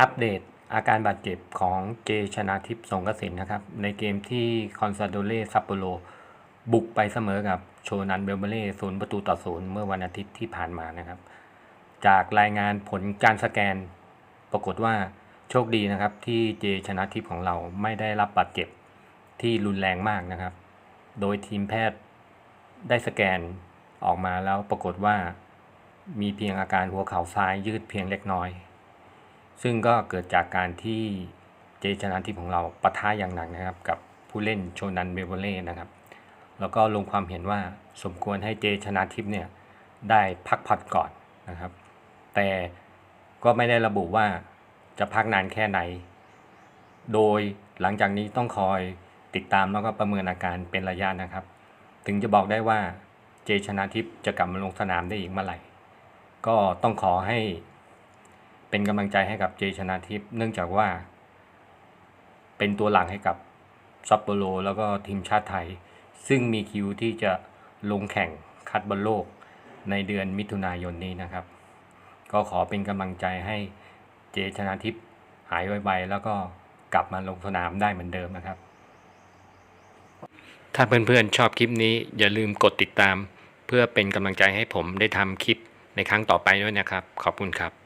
อัปเดตอาการบาดเจ็บของเจชนาทิพย์สงกสินนะครับ ในเกมที่คอนซาโดเล่ซัปโปโรบุกไปเสมอกับโชนันเบลเบเล่ศูนย์ประตูต่อศูนย์เมื่อวันอาทิตย์ที่ผ่านมานะครับ จากรายงานผลการสแกน ปรากฏว่าโชคดีนะครับที่เจชนะทิพย์ของเราไม่ได้รับบาดเจ็บที่รุนแรงมากนะครับ โดยทีมแพทย์ได้สแกนออกมาแล้วปรากฏว่ามีเพียงอาการหัวเข่าซ้ายยืดเพียงเล็กน้อย ซึ่งก็เกิดจากการที่เจชนะทิพย์ของเราปะทะอย่างหนักนะครับ กับผู้เล่นโชนันเบเวเล่นะครับ แล้วก็ลงความเห็นว่าสมควรให้เจชนะทิพย์เนี่ยได้พักผ่อนก่อนนะครับ แต่ก็ไม่ได้ระบุว่าจะพักนานแค่ไหน โดยหลังจากนี้ต้องคอยติดตามแล้วก็ประเมินอาการเป็นระยะนะครับ ถึงจะบอกได้ว่าเจชนะทิพย์จะกลับมาลงสนามได้อีกเมื่อไหร่ ก็ต้องขอให้ เป็นกำลังใจให้กับเจชนะทิพย์เนื่องจากว่า เป็นตัวหลังให้กับซัปโปโรแล้วก็ทีมชาติไทย ซึ่งมีคิวที่จะลงแข่งคัดบอลโลกในเดือนมิถุนายนนี้นะครับ ก็ขอเป็นกำลังใจให้เจชนะทิพย์หายไวๆแล้วก็กลับมาลงสนามได้เหมือนเดิมนะครับ ถ้าเพื่อนๆชอบคลิปนี้อย่าลืมกดติดตาม เพื่อเป็นกำลังใจให้ผมได้ทำคลิปในครั้งต่อไปด้วยนะครับ ขอบคุณครับ